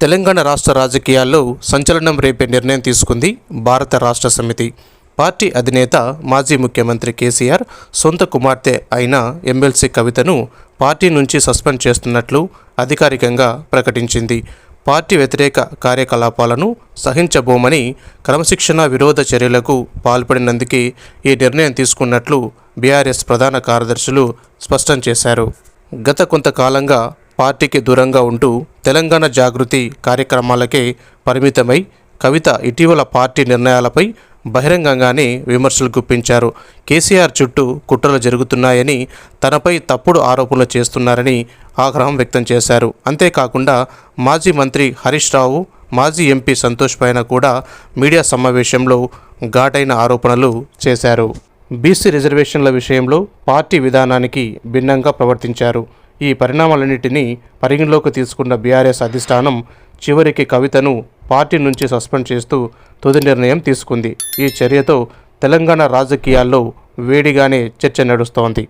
తెలంగాణ రాష్ట్ర రాజకీయాల్లో సంచలనం రేపే నిర్ణయం తీసుకుంది భారత రాష్ట్ర సమితి. పార్టీ అధినేత మాజీ ముఖ్యమంత్రి కేసీఆర్ సొంత కుమార్తె అయిన ఎమ్మెల్సీ కవితను పార్టీ నుంచి సస్పెండ్ చేస్తున్నట్లు అధికారికంగా ప్రకటించింది. పార్టీ వ్యతిరేక కార్యకలాపాలను సహించబోమని క్రమశిక్షణ విరోధ చర్యలకు పాల్పడినందుకే ఈ నిర్ణయం తీసుకున్నట్లు బీఆర్ఎస్ ప్రధాన కార్యదర్శులు స్పష్టం చేశారు. గత కొంతకాలంగా పార్టీకి దూరంగా ఉంటూ తెలంగాణ జాగృతి కార్యక్రమాలకే పరిమితమై కవిత ఇటీవల పార్టీ నిర్ణయాలపై బహిరంగంగానే విమర్శలు గుప్పించారు. కేసీఆర్ చుట్టూ కుట్రలు జరుగుతున్నాయని తనపై తప్పుడు ఆరోపణలు చేస్తున్నారని ఆగ్రహం వ్యక్తం చేశారు. అంతేకాకుండా మాజీ మంత్రి హరీష్ రావు మాజీ ఎంపీ సంతోష్ పైన కూడా మీడియా సమావేశంలో ఘాటైన ఆరోపణలు చేశారు. బీసీ రిజర్వేషన్ల విషయంలో పార్టీ విధానానికి భిన్నంగా ప్రవర్తించారు. ఈ పరిణామాలన్నింటినీ పరిగణలోకి తీసుకున్న బీఆర్ఎస్ అధిష్టానం చివరికి కవితను పార్టీ నుంచి సస్పెండ్ చేస్తూ తుది నిర్ణయం తీసుకుంది. ఈ చర్యతో తెలంగాణ రాజకీయాల్లో వేడిగానే చర్చ నడుస్తోంది.